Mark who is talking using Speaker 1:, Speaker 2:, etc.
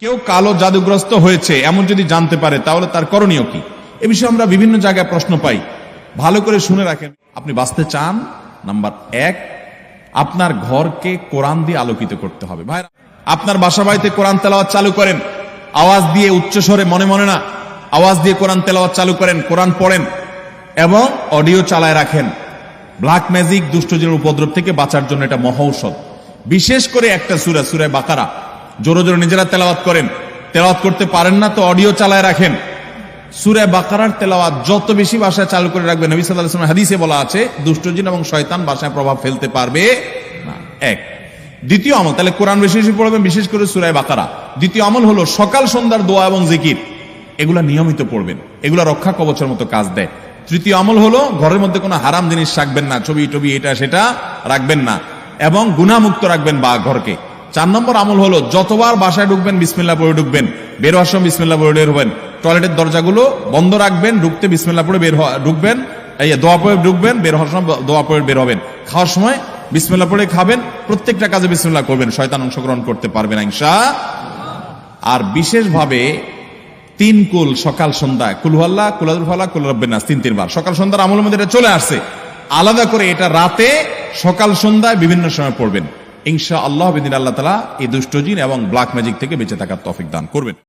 Speaker 1: কেউ কালো জাদুগ্রস্ত হয়েছে, এমন যদি জানতে পারে, তাহলে তার করণীয় কি? এ বিষয়ে আমরা বিভিন্ন জায়গায় প্রশ্ন পাই। ভালো করে শুনে রাখেন। আপনি বাঁচতে চান? নাম্বার এক, আপনার ঘরকে কোরআন দিয়ে আলোকিত করতে হবে। ভাই আপনার বাসা বাড়িতে কোরআন তেলাওয়াত চালু করেন। আওয়াজ দিয়ে উচ্চস্বরে মনে মনে না। আওয়াজ দিয়ে কোরআন তেলাওয়াত চালু করেন, কোরআন পড়েন এবং অডিও চালায় রাখেন। ব্ল্যাক ম্যাজিক দুষ্টজনের উপদ্রব থেকে বাঁচার জন্য এটা মহৌষধ। বিশেষ করে একটা সুরা সুরায় বাকারা। জোরে জোরে নিজেরা তেলাওয়াত করেন। তেলাওয়াত করতে পারেন না তো অডিও চালায় রাখেন। সুরে বাকারার তেলাওয়াত যত বেশি বাসায় চালু করে রাখবেন, নবী হাদিসে বলা আছে দুষ্টজিন এবং শয়তান বাসায় প্রভাব ফেলতে পারবে না। এক। দ্বিতীয় আমল, তাহলে কোরআন বেশি বেশি পড়বেন, বিশেষ করে সুরায় বাকারা। দ্বিতীয় আমল হলো সকাল সন্ধ্যার দোয়া এবং জিকির। এগুলা নিয়মিত পড়বেন, এগুলা রক্ষা কবচের মতো কাজ দেয়। তৃতীয় আমল হলো ঘরের মধ্যে কোনো হারাম জিনিস রাখবেন না, ছবি টবি এটা সেটা রাখবেন না এবং গুণামুক্ত রাখবেন বা ঘরকে। চার নম্বর আমল হলো, যতবার বাসায় ঢুকবেন বিসমিল্লা পড়ে ঢুকবেন, বের হওয়ার সময় বিসমিল্লা পড়ে বের হবেন। টয়লেটের দরজাগুলো বন্ধ রাখবেন, ঢুকতে বিসমিল্লা পড়ে বের ঢুকবেন, এই দোয়া পড়ে ঢুকবেন, বের হওয়ার সময় দোয়া পড়ে বের হবেন। খাওয়ার সময় বিসমিল্লা পড়ে খাবেন, প্রত্যেকটা কাজে বিসমিল্লা করবেন, শয়তান অংশগ্রহণ করতে পারবেন ইনশা আর বিশেষভাবে তিন কুল, সকাল, সন্ধ্যা কুলহাল্লা কুলাদুল কুল রব্বের নাস, তিন, তিনবার। সকাল, সন্ধ্যার আমলের মধ্যে এটা চলে আসছে। আলাদা করে এটা রাতে সকাল, সন্ধ্যায় বিভিন্ন সময় পড়বেন। ইনশা আল্লাহ বিদিন আল্লাহ তালা এই দুষ্টজিন এবং ব্ল্যাক ম্যাজিক থেকে বেঁচে থাকার তফিক দান করবেন।